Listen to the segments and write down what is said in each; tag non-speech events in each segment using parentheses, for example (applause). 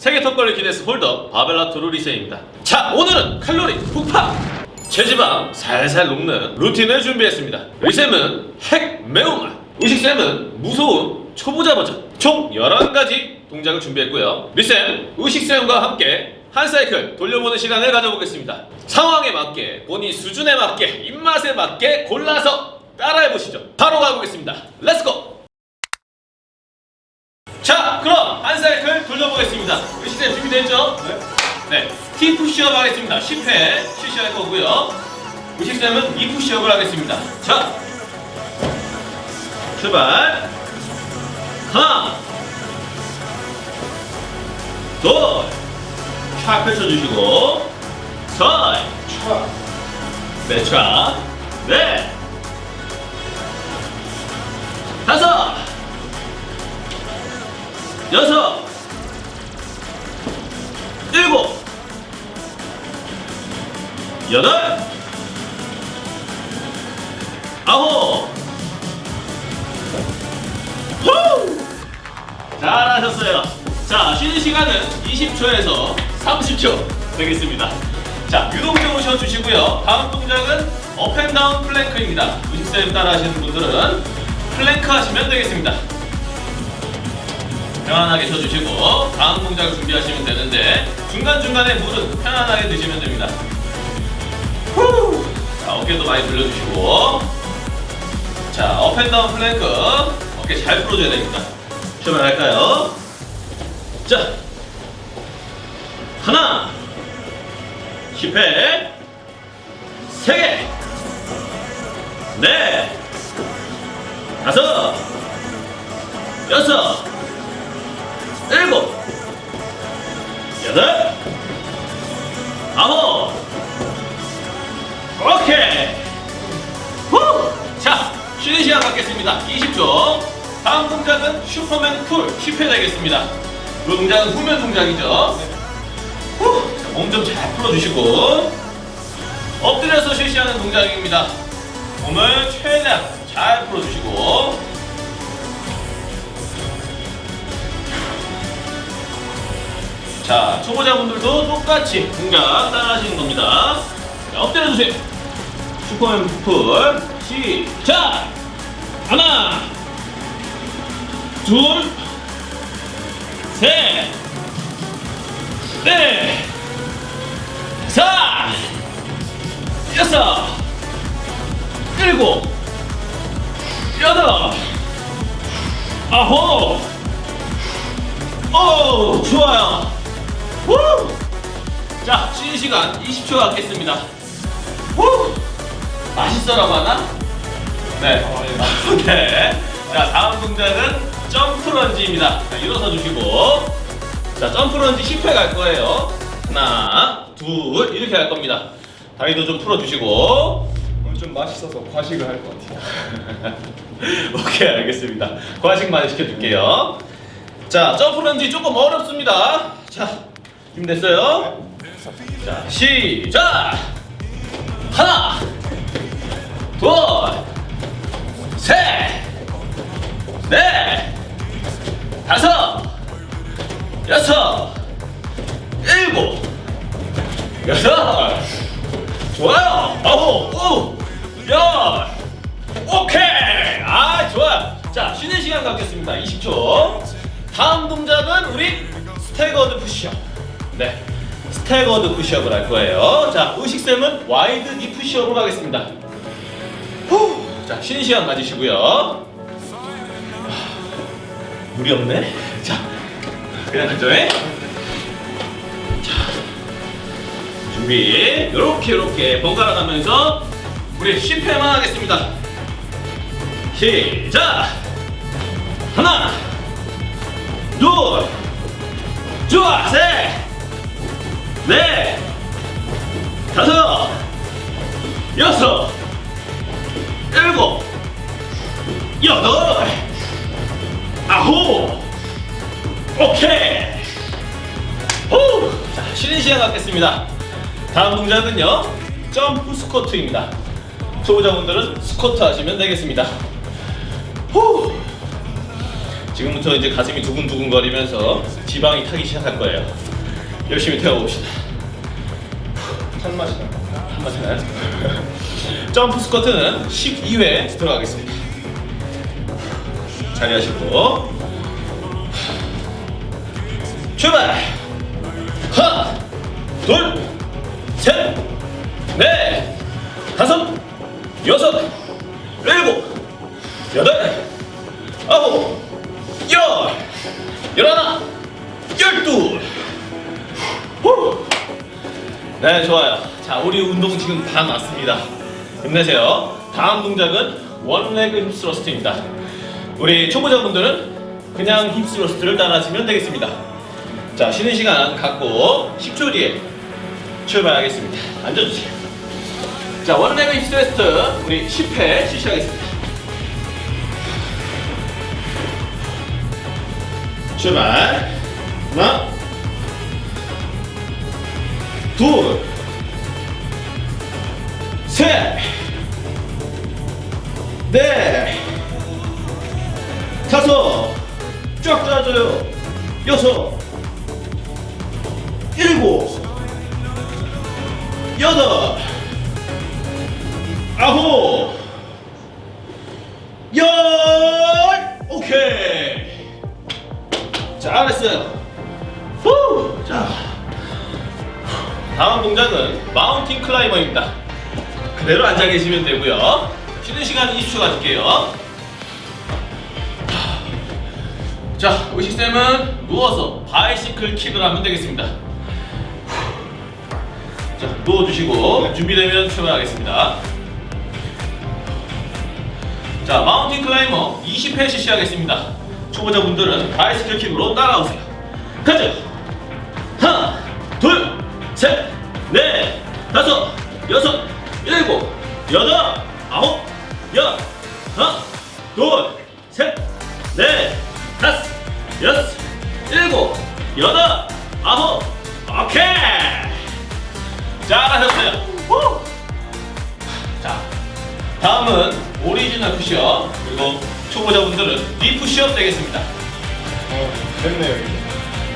세계 턱걸이 기네스 홀더 바벨라 트루 리셋입니다. 자, 오늘은 칼로리 폭파! 체지방 살살 녹는 루틴을 준비했습니다. 리셈은 핵 매운맛, 의식쌤은 무서운 초보자 버전. 총 11가지 동작을 준비했고요. 리셈, 의식쌤과 함께 한 사이클 돌려보는 시간을 가져보겠습니다. 상황에 맞게, 본인 수준에 맞게, 입맛에 맞게 골라서 따라해보시죠. 바로 가보겠습니다. 렛츠고! 자, 그럼 한 사이클 돌려보겠습니다. 의식쌤 준비됐죠? 네. T 푸시업 하겠습니다. 10회 실시할 거고요. 의식쌤은 2 푸시업을 하겠습니다. 자, 출발. 하나, 둘, 촥 펼쳐주시고, 셋, 차. 네, 차, 넷, 다섯, 여섯, 일곱, 여덟, 아홉, 후! 잘하셨어요. 자, 쉬는 시간은 20초에서 30초 되겠습니다. 자, 유동적으로 쉬어주시고요. 다음 동작은 업앤다운 플랭크입니다. 90세 따라 하시는 분들은 플랭크 하시면 되겠습니다. 편안하게 쉬어주시고 다음 동작을 준비하시면 되는데 중간중간에 물은 편안하게 드시면 됩니다. 후! 자, 어깨도 많이 돌려주시고 자, 업앤다운 플랭크 어깨 잘 풀어줘야 됩니다. 출발할까요? 자, 하나, 10회, 세 개, 넷, 다섯, 여섯, 일곱, 여덟, 아홉, 오케이. 후! 자, 쉬는 시간 갖겠습니다. 20초. 다음 동작은 슈퍼맨 쿨 10회 되겠습니다. 이 동작은 후면 동작이죠. 후! 몸 좀 잘 풀어주시고 엎드려서 실시하는 동작입니다. 몸을 최대한 잘 풀어주시고 자, 초보자분들도 똑같이 동작 따라하시는 겁니다. 자, 엎드려주세요. 슈퍼맨 풀 시작! 하나, 둘, 셋, 넷, 사, 여섯, 일곱, 여덟, 아홉, 오, 좋아요. 후! 자, 쉬는 시간 20초 갖겠습니다. 후! 맛있어라고 하나? 네. (laughs) 네. 자, 다음 동작은 점프 런지입니다. 자, 일어서 주시고. 자, 점프 런지 10회 갈 거예요. 하나, 둘, 이렇게 할 겁니다. 다리도 좀 풀어주시고. 오늘 좀 맛있어서 과식을 할 것 같아요. (laughs) 오케이, 알겠습니다. 과식 많이 시켜줄게요. 자, 점프 런지 조금 어렵습니다. 자, 준비됐어요? 자, 시작! 하나, 둘, 셋, 넷, 다섯, 여섯, 일곱, 여덟, 좋아요. 아홉, 오, 열, 오케이. 아, 좋아요. 자, 쉬는 시간 갖겠습니다. 20초. 다음 동작은 우리 스태거드 푸시업. 네. 스태거드 푸시업을 할 거예요. 자, 의식쌤은 와이드 니 푸시업으로 가겠습니다. 후. 자, 쉬는 시간 가지시고요. 하, 물이 없네. 자, 그냥 가죠. 에? 자, 준비. 요렇게 요렇게 번갈아 가면서 우리 10회만 하겠습니다. 시작! 하나, 둘, 좋아, 셋, 넷, 다섯, 여섯, 일곱, 여덟, 아홉, 오케이. 후! 자, 쉬는 시간 갖겠습니다. 다음 동작은요, 점프 스쿼트입니다. 초보자분들은 스쿼트 하시면 되겠습니다. 후! 지금부터 이제 가슴이 두근두근 거리면서 지방이 타기 시작할 거예요. 열심히 태워봅시다. 찬 맛이 나. 맞나요? 점프 스쿼트는 12회 들어가겠습니다. 자리하시고 출발! 하나, 둘, 셋, 넷, 다섯, 여섯, 일곱, 여덟, 아홉, 열, 열하나, 열둘. 네, 좋아요. 자, 우리 운동 지금 다 났습니다. 힘내세요. 다음 동작은 원레그 힙스러스트입니다. 우리 초보자분들은 그냥 힙스러스트를 따라하시면 되겠습니다. 자, 쉬는 시간 갖고 10초 뒤에 출발하겠습니다. 앉아주세요. 자, 원레그 힙스러스트 우리 10회 실시하겠습니다. 출발. 하나, 둘, 셋, 넷, 다섯, 쫙 짜줘요. 여섯, 일곱, 여덟, 아홉, 열, 오케이. 잘했어요. 후, 자. 다음 동작은 마운틴 클라이머입니다. 그대로 앉아 계시면 되고요. 쉬는 시간 20초 가질게요. 자, 의식쌤은 누워서 바이시클 킥을 하면 되겠습니다. 자, 누워주시고 준비되면 출발하겠습니다. 자, 마운틴 클라이머 20회 실시하겠습니다. 초보자분들은 바이시클 킥으로 따라오세요. 가자! 하나, 둘, 셋, 넷, 다섯, 여섯, 일곱, 여덟, 아홉, 열, 하나, 둘, 셋, 넷, 다섯, 여섯, 일곱, 여덟, 아홉, 오케이! 잘하셨어요. 후! 자, 다음은 오리지널 푸시업 그리고 초보자분들은 니 푸시업 되겠습니다. 어, 됐네요 이게.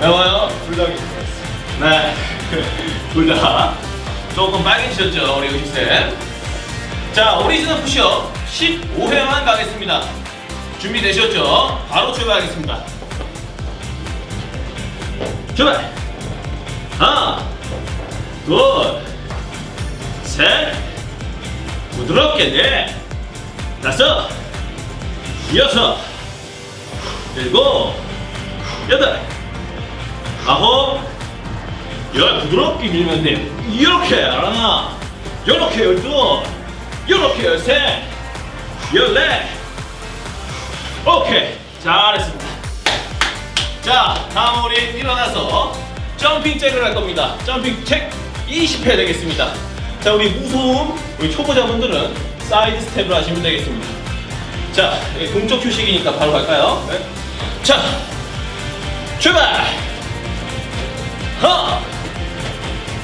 매워요? 불닭이 좋았어. 네. (laughs) 둘 다 조금 빨개지셨죠, 우리 의식쌤. 자, 오리지널 푸시업 15회만 가겠습니다. 준비되셨죠? 바로 출발하겠습니다. 출발! 하나, 둘, 셋, 부드럽게 넷, 다섯, 여섯, 일곱, 여덟, 아홉, 열 부드럽게 밀면 돼. 이렇게 하나, 이렇게 열둘, 이렇게 열셋, 열넷. 오케이, 잘했습니다. 자, 다음 우리 일어나서 점핑 잭을 할 겁니다. 점핑 잭 20회 되겠습니다. 자, 우리 무소음 우리 초보자분들은 사이드 스텝을 하시면 되겠습니다. 자, 동적 휴식이니까 바로 갈까요? 네. 자, 출발! 하나,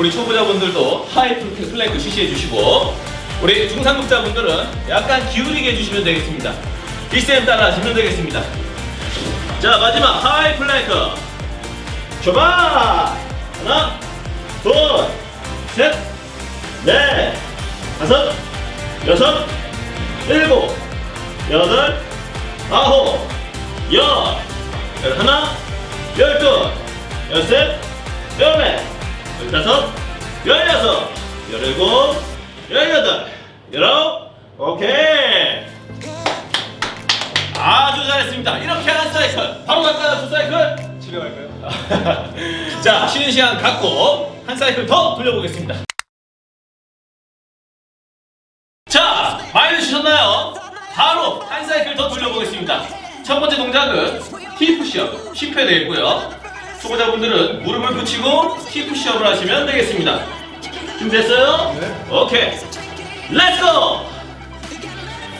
우리 초보자분들도 하이 플랭크 실시해 주시고, 우리 중상급자분들은 약간 기울이게 해주시면 되겠습니다. 이쌤 따라 하시면 되겠습니다. 자, 마지막 하이 플랭크. 출발! 하나, 둘, 셋, 넷, 다섯, 여섯, 일곱, 여덟, 아홉, 열, 열하나, 열둘, 열셋, 열넷, 열다섯, 열여섯, 열일곱, 열여덟, 열아홉, 오케이. 아주 잘했습니다. 이렇게 한 사이클. 바로 갈까요? 두 사이클? 집에 갈까요? (laughs) 자, 쉬는 시간 갖고 한 사이클 더 돌려보겠습니다. 자, 많이 드셨나요? 바로 한 사이클 더 돌려보겠습니다. 첫 번째 동작은 티푸시업 10회 되겠고요. 초보자분들은 무릎을 붙이고 티푸시업을 하시면 되겠습니다. 준비됐어요? 네. 오케이. 렛츠고!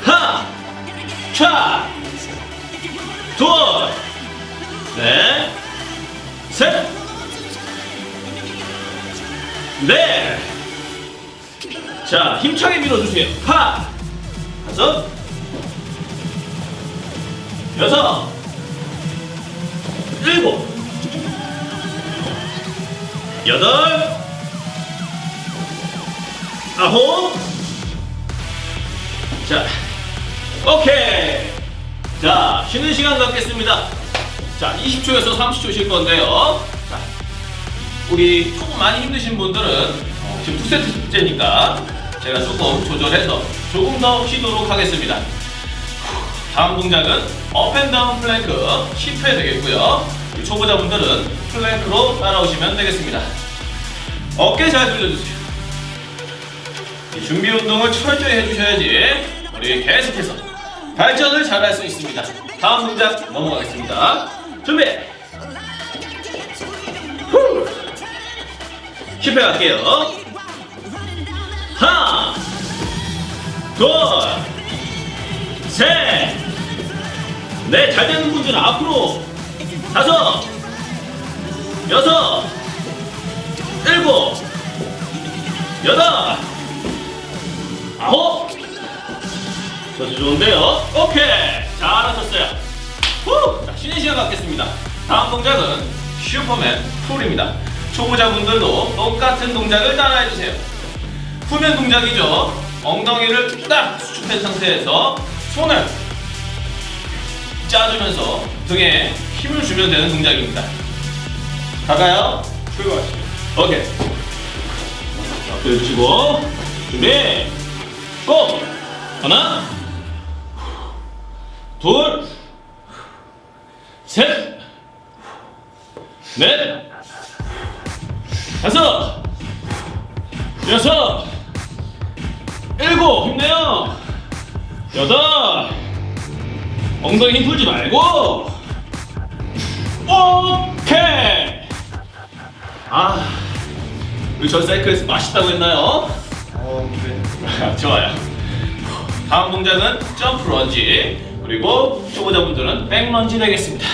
하나, 차, 둘, 넷, 셋, 넷. 자, 힘차게 밀어주세요. 파! 다섯, 여섯, 일곱, 여덟, 아홉, 자, 오케이. 자, 쉬는 시간 갖겠습니다. 자, 20초에서 30초 쉴 건데요. 자, 우리 조금 많이 힘드신 분들은 어, 지금 두 세트째니까 제가 조금 조절해서 조금 더 쉬도록 하겠습니다. 다음 동작은 업앤다운 플랭크 10회 되겠고요. 초보자분들은 플랭크로 따라오시면 되겠습니다. 어깨 잘 돌려주세요. 이 준비 운동을 철저히 해주셔야지 우리 계속해서 발전을 잘 할 수 있습니다. 다음 동작 넘어가겠습니다. 준비. 후. 10회 갈게요. 하나, 둘, 셋, 넷. 잘 되는 분들은 앞으로 다섯, 여섯, 일곱, 여덟, 아홉. 저도 좋은데요. 오케이. 잘하셨어요. 후! 자, 쉬는 시간 갖겠습니다. 다음 동작은 슈퍼맨 풀입니다. 초보자분들도 똑같은 동작을 따라해주세요. 후면 동작이죠. 엉덩이를 딱 수축한 상태에서 손을 짜주면서 등에 힘을 주면 되는 동작입니다. 갈까요? 출발하시죠. 오케이. 자, 들으시고 준비. 고! 하나, 둘, 셋, 넷, 다섯, 여섯, 일곱, 힘내요. 여덟, 엉덩이 힘 풀지 말고. 오케이. 아, 우리 전 사이클에서 맛있다고 했나요? 어, 네. (laughs) 좋아요. 다음 동작은 점프 런지 그리고 초보자분들은 백 런지 되겠습니다.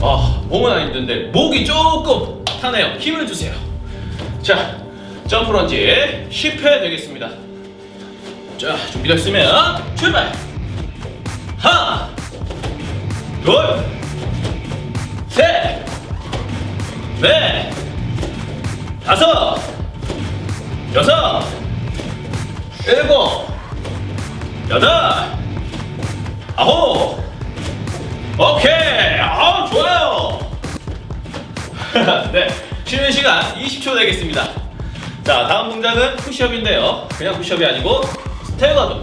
아 몸은 안 힘든데 목이 조금 타네요. 힘을 주세요. 자 점프 런지 10회 되겠습니다. 자 준비됐으면 출발. 하나, 둘, 셋, 넷. 다섯, 여섯, 일곱, 여덟, 아홉, 오케이, 아 좋아요. (laughs) 네, 쉬는 시간 20초 되겠습니다. 자, 다음 동작은 푸시업인데요. 그냥 푸시업이 아니고 스태거드,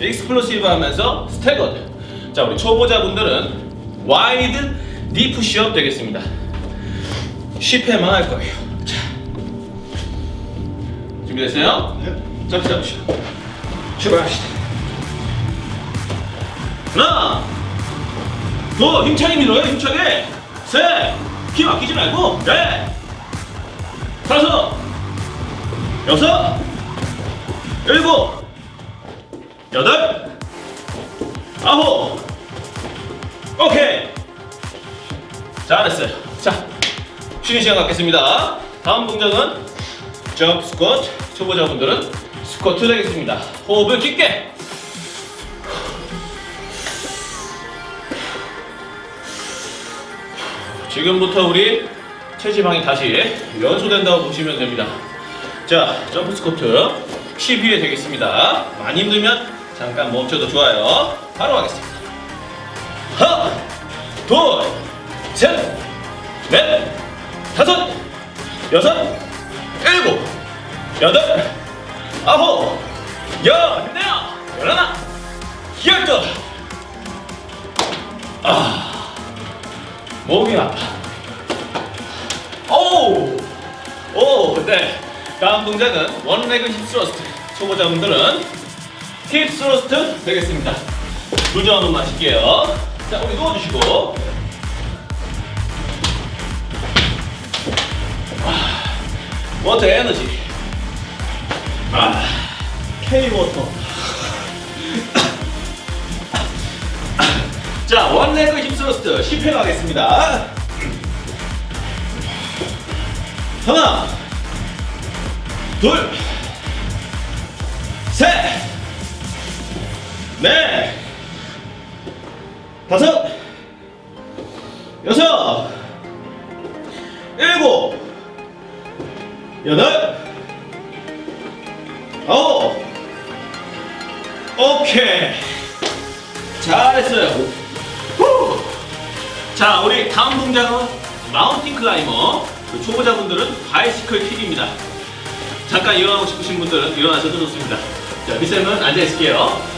익스플로시브 하면서 스태거드. 자, 우리 초보자분들은 와이드 니 푸시업 되겠습니다. 10회만 할 거예요. 자, 준비됐어요? 네. 점프 잡으시오. 출발합시다. 하나, 둘, 힘차게 밀어요, 힘차게. 셋, 힘 아끼지 말고. 넷, 다섯, 여섯, 일곱, 여덟, 아홉. 오케이. 잘했어요. 자, 쉬는 시간 갖겠습니다. 다음 동작은 점프 스쿼트. 초보자분들은 스쿼트 되겠습니다. 호흡을 깊게. 지금부터 우리 체지방이 다시 연소된다고 보시면 됩니다. 자, 점프 스쿼트 12회 되겠습니다. 많이 힘들면 잠깐 멈춰도 좋아요. 바로 하겠습니다. 하나, 둘, 셋, 넷, 다섯, 여섯, 일곱, 여덟, 아홉, 열, 힘내요. 열하나, 열둘. 아, 목이 아파. 오, 오, 네. 다음 동작은 원레그 힙스러스트. 초보자분들은 힙스러스트 되겠습니다. 물좀 한번 마실게요. 자, 우리 누워주시고. 아, 워터 에너지. 아, K 워터. (coughs) 자, 원레그 힙스러스트 10회 가겠습니다. 하나, 둘, 셋, 넷, 다섯, 여섯, 일곱, 여덟, 아홉, 오케이. 잘했어요. 후. 자, 우리 다음 동작은 마운틴 클라이머. 그 초보자분들은 바이시클 킥입니다. 잠깐 일어나고 싶으신 분들은 일어나셔도 좋습니다. 자, 미쌤은 앉아있을게요.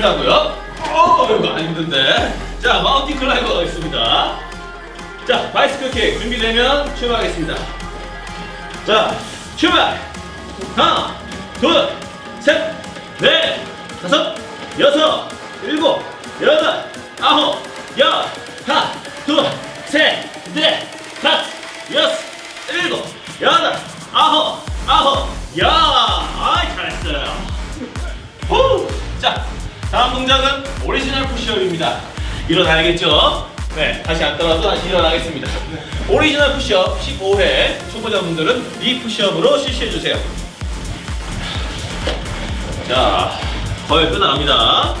힘들다고요? 어, 이거 안 힘든데. 자, 마운틴 클라이머가 있습니다. 자, 바이스클 킥 준비되면 출발하겠습니다. 자, 출발! 하나, 둘, 셋, 넷, 다섯, 여섯, 일곱, 여덟, 아홉, 열, 하나, 둘, 셋, 넷, 다섯, 여섯, 일곱, 여덟, 아홉, 아홉, 열. 아이, 잘했어요. 후! 자, 다음 동작은 오리지널 푸시업입니다. 일어나야겠죠? 네, 다시 앉더라도 다시 일어나겠습니다. 오리지널 푸시업 15회 초보자분들은 이 푸시업으로 실시해주세요. 자, 거의 끝나갑니다.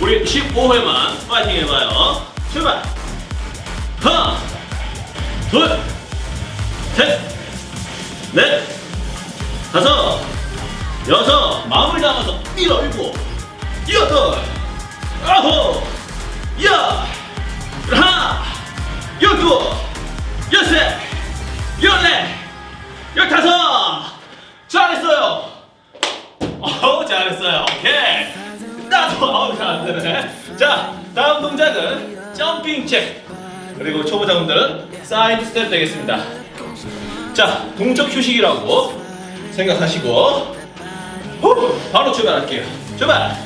우리 15회만 파이팅 해봐요. 출발! 하나, 둘, 셋, 넷, 다섯, 여섯, 마음을 담아서 일어, 일곱, 여덟, 아홉, 열, 하나, 열두, 열세, 열네, 열다섯. 잘했어요. 어우, 잘했어요. 오케이. 나도 어우, 잘안 되네. 자, 다음 동작은 점핑 잭. 그리고 초보자분들은 사이드 스텝 되겠습니다. 자, 동적 휴식이라고 생각하시고 후, 바로 출발할게요. 출발.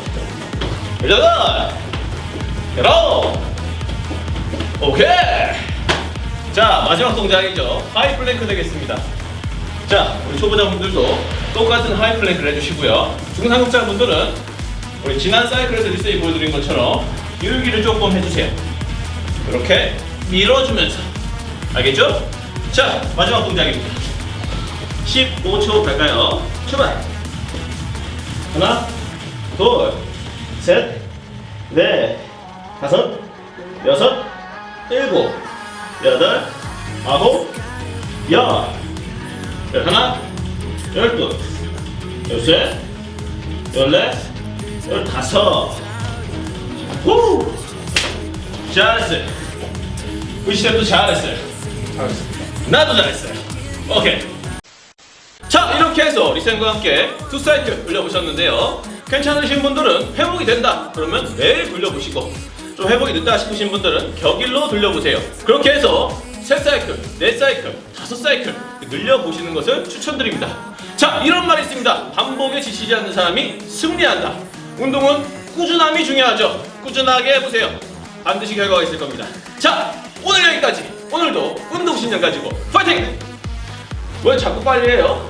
여덟, 열아홉, 오케이. 자 마지막 동작이죠. 하이 플랭크 되겠습니다. 자 우리 초보자분들도 똑같은 하이 플랭크를 해주시고요. 중상급자분들은 우리 지난 사이클에서 리세이 보여드린 것처럼 밀기를 조금 해주세요. 이렇게 밀어주면서 알겠죠? 자 마지막 동작입니다. 15초 갈까요? 출발! 하나, 둘, 셋, 넷, 다섯, 여섯, 일곱, 여덟, 아홉, 열, 열 하나, 열둘, 열셋, 열넷, 열다섯. 후! 잘했어요. 의시쌤도 잘했어요. 잘했습니다. 나도 잘했어요. 오케이. 자 이렇게 해서 리센과 함께 두 사이클 돌려보셨는데요. 괜찮으신 분들은 회복이 된다 그러면 매일 돌려보시고 좀 회복이 늦다 싶으신 분들은 격일로 돌려보세요. 그렇게 해서 세 사이클, 네 사이클, 다섯 사이클 늘려보시는 것을 추천드립니다. 자 이런 말이 있습니다. 반복에 지치지 않는 사람이 승리한다. 운동은 꾸준함이 중요하죠. 꾸준하게 해보세요. 반드시 결과가 있을 겁니다. 자 오늘 여기까지. 오늘도 운동신경 가지고 파이팅! 왜 자꾸 빨리 해요?